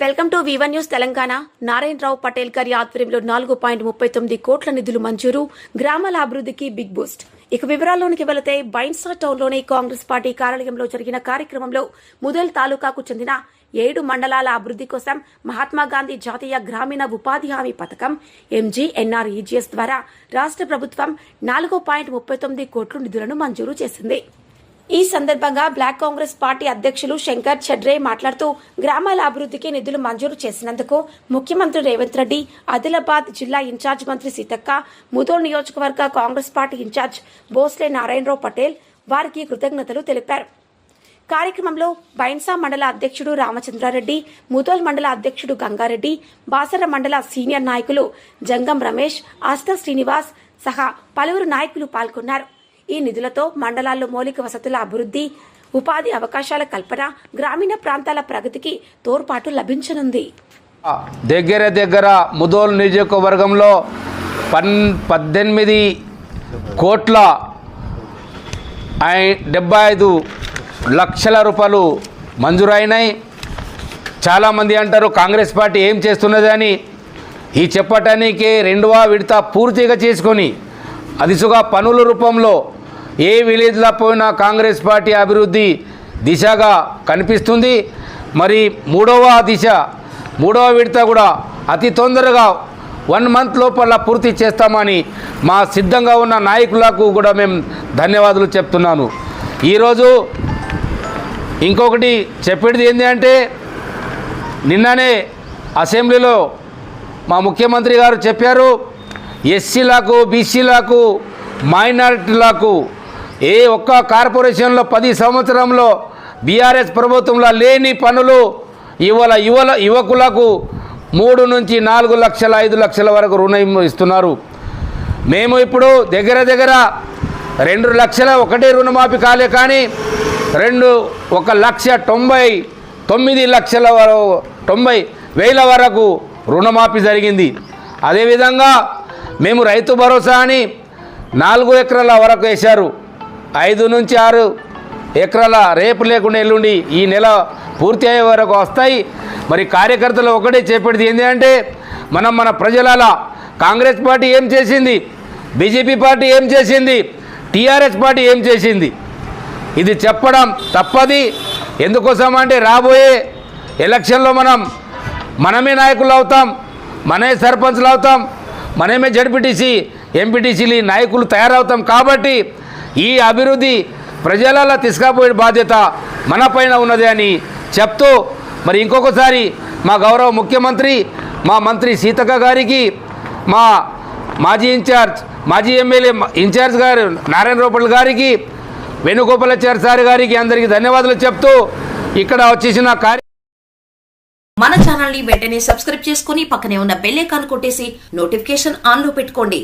Welcome to Vivan news Telangana. Narayanarao Patel గారి ఆధ్వర్యంలో నాలుగు పాయింట్ ముప్పై తొమ్మిది కోట్ల నిధులు మంజూరు. గ్రామాల అభివృద్ధికి బిగ్ బూస్ట్. ఇక వివరాల్లోనికి వెళితే బైన్సా టౌన్లోని కాంగ్రెస్ పార్టీ కార్యాలయంలో జరిగిన కార్యక్రమంలో ముదల్ తాలూకాకు చెందిన ఏడు మండలాల అభివృద్ధి కోసం మహాత్మా గాంధీ జాతీయ గ్రామీణ ఉపాధి హామీ పథకం ఎంజీఎన్ఆర్ఈజీఎస్ ద్వారా రాష్ట్ర ప్రభుత్వం నాలుగు పాయింట్ ముప్పై తొమ్మిది కోట్ల నిధులను మంజూరు చేసింది. ఈ సందర్భంగా బ్లాక్ కాంగ్రెస్ పార్టీ అధ్యక్షులు శంకర్ చెడ్రే మాట్లాడుతూ గ్రామాల అభివృద్ధికి నిధులు మంజూరు చేసినందుకు ముఖ్యమంత్రి రేవంత్ రెడ్డి ఆదిలాబాద్ జిల్లా ఇన్ఛార్జ్ మంత్రి సీతక్క ముదోల్ నియోజకవర్గ Congress party in charge Bhosle Narayanarao Patel వారికి కృతజ్ఞతలు తెలిపారు. కార్యక్రమంలో బైన్సా మండల అధ్యక్షుడు రామచంద్రారెడ్డి ముదోల్ మండల అధ్యక్షుడు గంగారెడ్డి బాసర మండల సీనియర్ నాయకులు జంగం రమేష్ ఆస్తా శ్రీనివాస్ సహా పలువురు నాయకులు పాల్గొన్నారు. ఈ నిధులతో మండలాల్లో మౌలిక వసతుల అభివృద్ధి ఉపాధి అవకాశాల కల్పన గ్రామీణ ప్రాంతాల ప్రగతికి తోడ్పాటు లభించనుంది. దగ్గర దగ్గర ముదోల్ నియోజకవర్గంలో పన్ పద్దెనిమిది కోట్ల డెబ్బై ఐదు లక్షల రూపాయలు మంజూరైనాయి. చాలామంది అంటారు కాంగ్రెస్ పార్టీ ఏం చేస్తున్నది అని. ఈ చెప్పటానికి రెండవ విడత పూర్తిగా చేసుకొని అదిసుగా పనుల రూపంలో ఏ విలేజ్లో పోయినా కాంగ్రెస్ పార్టీ అభివృద్ధి దిశగా కనిపిస్తుంది. మరి మూడవ దిశ మూడవ విడత కూడా అతి తొందరగా వన్ మంత్ లోపల పూర్తి చేస్తామని మా సిద్ధంగా ఉన్న నాయకులకు కూడా మేము ధన్యవాదాలు చెప్తున్నాను. ఈరోజు ఇంకొకటి చెప్పేది ఏంటి అంటే నిన్ననే అసెంబ్లీలో మా ముఖ్యమంత్రి గారు చెప్పారు ఎస్సీలకు బీసీలకు మైనారిటీలకు ఏ ఒక్క కార్పొరేషన్లో పది సంవత్సరంలో బీఆర్ఎస్ ప్రభుత్వంలో లేని పనులు ఇవాళ యువల యువకులకు మూడు నుంచి నాలుగు లక్షల ఐదు లక్షల వరకు రుణం ఇస్తున్నారు. మేము ఇప్పుడు దగ్గర దగ్గర రెండు లక్షల ఒకటే రుణమాఫీ కాలే కానీ రెండు ఒక లక్ష తొంభై తొమ్మిది లక్షల తొంభై వేల వరకు రుణమాఫీ జరిగింది. అదేవిధంగా మేము రైతు భరోసా అని నాలుగు ఎకరాల వరకు వేశారు. ఐదు నుంచి ఆరు ఎకరాల రేపు లేకుండా ఎల్లుండి ఈ నెల పూర్తి అయ్యే వరకు వస్తాయి. మరి కార్యకర్తలు ఒకటే చెప్పేది ఏంటి అంటే మనం మన ప్రజల కాంగ్రెస్ పార్టీ ఏం చేసింది? బీజేపీ పార్టీ ఏం చేసింది? టీఆర్ఎస్ పార్టీ ఏం చేసింది? ఇది చెప్పడం తప్పది. ఎందుకోసం అంటే రాబోయే ఎలక్షన్లో మనం మనమే నాయకులు అవుతాం మనమే సర్పంచ్లు అవుతాం మనమే జడ్పీటీసీ ఎంపీటీసీలు నాయకులు తయారవుతాం కాబట్టి ఈ అభివృద్ధి ప్రజలలో తీసుకపోయే బాధ్యత మన పైన ఉన్నది అని చెప్తూ మరి ఇంకొకసారి మా గౌరవ ముఖ్యమంత్రి మా మంత్రి సీతక్క గారికి మా మాజీ ఇన్ఛార్జ్ మాజీ ఎమ్మెల్యే ఇన్ఛార్జ్ గారు నారాయణ రూపల్ గారికి వేణుగోపాలాచారి సార్ గారికి అందరికీ ధన్యవాదాలు చెప్తూ ఇక్కడ వచ్చేసిన కార్య మన ఛానల్ని వెంటనే సబ్స్క్రైబ్ చేసుకుని పక్కనే ఉన్న బెల్ ఐకాన్ కొట్టేసి నోటిఫికేషన్ ఆన్లో పెట్టుకోండి.